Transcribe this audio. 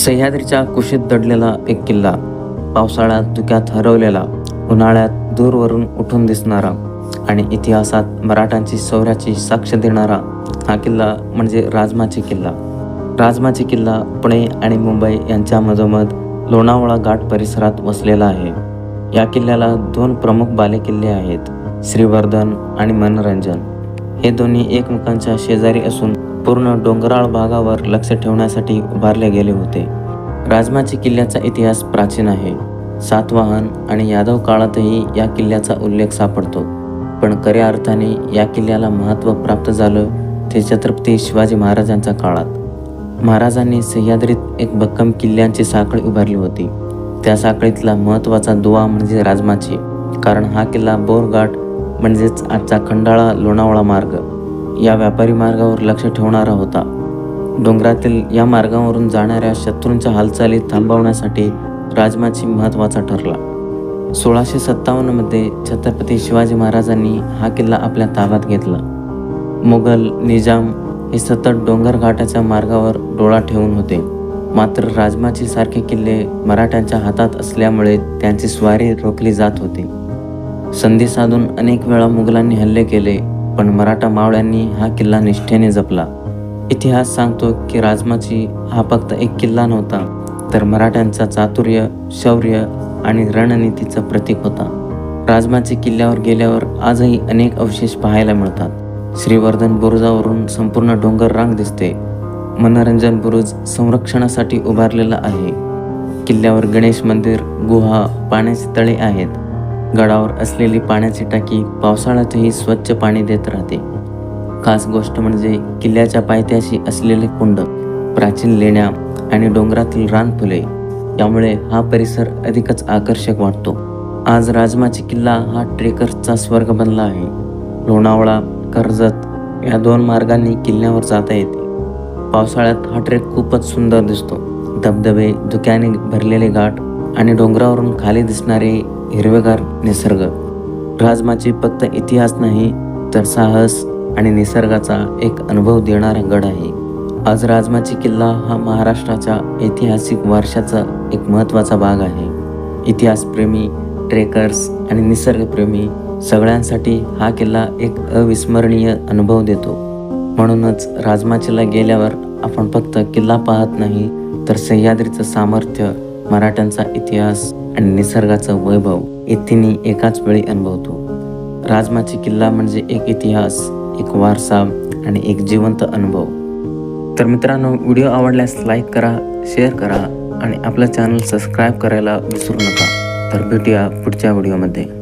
सह्याद्रीच्या कुशीत दडलेला एक किल्ला पावसाळ्यात धुक्यात हरवलेला उन्हाळ्यात दूरवरून उठून दिसणारा आणि इतिहासात मराठांची शौर्याची साक्ष देणारा हा किल्ला म्हणजे राजमाची किल्ला. राजमाची किल्ला पुणे आणि मुंबई यांच्या मधोमध लोणावळा घाट परिसरात वसलेला आहे. या किल्ल्याला दोन प्रमुख बालेकिल्ले आहेत श्रीवर्धन आणि मनोरंजन. हे दोन्ही एकमेकांच्या शेजारी असून पूर्ण डोंगराळ भागावर लक्ष ठेवण्यासाठी उभारले गेले होते. राजमाची किल्ल्याचा इतिहास प्राचीन आहे. सातवाहन आणि यादव काळातही या किल्ल्याचा उल्लेख सापडतो. पण खऱ्या अर्थाने या किल्ल्याला महत्त्व प्राप्त झालं ते छत्रपती शिवाजी महाराजांच्या काळात. महाराजांनी सह्याद्रीत एक भक्कम किल्ल्यांची साखळी उभारली होती. त्या साखळीतला महत्त्वाचा दुवा म्हणजे राजमाची कारण हा किल्ला बोरघाट म्हणजेच आजचा खंडाळा लोणावळा मार्ग. या व्यापारी मार्गावर लक्ष ठेवणारा होता. डोंगरातील या मार्गावरून जाणाऱ्या शत्रूंच्या हालचाली थांबवण्यासाठी राजमाची महत्त्वाचा ठरला. सोळाशे सत्तावन्नमध्ये छत्रपती शिवाजी महाराजांनी हा किल्ला आपल्या ताब्यात घेतला. मुघल निजाम हे सतत डोंगरघाटाच्या मार्गावर डोळा ठेवून होते. मात्र राजमाची सारखे किल्ले मराठ्यांच्या हातात असल्यामुळे त्यांची स्वारी रोखली जात होती. संधी साधून अनेक वेळा मुघलांनी हल्ले केले. पण मराठा मावळ्यांनी हा किल्ला निष्ठेने जपला. इतिहास सांगतो की राजमाची हा फक्त एक किल्ला नव्हता तर मराठ्यांचा चातुर्य शौर्य आणि रणनीतीचं प्रतीक होता. राजमाची किल्ल्यावर गेल्यावर आजही अनेक अवशेष पाहायला मिळतात. श्रीवर्धन बुरुजावरून संपूर्ण डोंगर रांग दिसते. मनोरंजन बुरुज संरक्षणासाठी उभारलेला आहे. किल्ल्यावर गणेश मंदिर गुहा पाण्याचे तळे आहेत. गडावर असलेली पाण्याची टाकी पावसाळ्यातही स्वच्छ पाणी देत राहते. खास गोष्ट म्हणजे किल्ल्याच्या पायथ्याशी असलेले कुंड प्राचीन लेण्या आणि डोंगरातील रानफुले यामुळे हा परिसर अधिकच आकर्षक वाटतो. आज राजमाची किल्ला हा ट्रेकर्सचा स्वर्ग बनला आहे. लोणावळा कर्जत या दोन मार्गांनी किल्ल्यावर जाता येते. पावसाळ्यात हा ट्रेक खूपच सुंदर दिसतो. धबधबे धुक्याने भरलेले घाट आणि डोंगरावरून खाली दिसणारे हिरवेगार निसर्ग. राजमाची फक्त इतिहास नाही तर साहस आणि निसर्गाचा एक अनुभव देणारा गड आहे. आज राजमाची किल्ला हा महाराष्ट्राच्या ऐतिहासिक वारशाचा एक महत्त्वाचा भाग आहे. इतिहासप्रेमी ट्रेकर्स आणि निसर्गप्रेमी सगळ्यांसाठी हा किल्ला एक अविस्मरणीय अनुभव देतो. म्हणूनच राजमाचीला गेल्यावर आपण फक्त किल्ला पाहत नाही तर सह्याद्रीचं सामर्थ्य मराठ्यांचा इतिहास आणि निसर्गाचं वैभव हे तिन्ही एकाच वेळी अनुभवतो. राजमाची किल्ला म्हणजे एक इतिहास एक वारसा आणि एक जिवंत अनुभव. तर मित्रांनो व्हिडिओ आवडल्यास लाईक करा शेअर करा आणि आपलं चॅनल सबस्क्राईब करायला विसरू नका. तर भेटूया पुढच्या व्हिडिओमध्ये.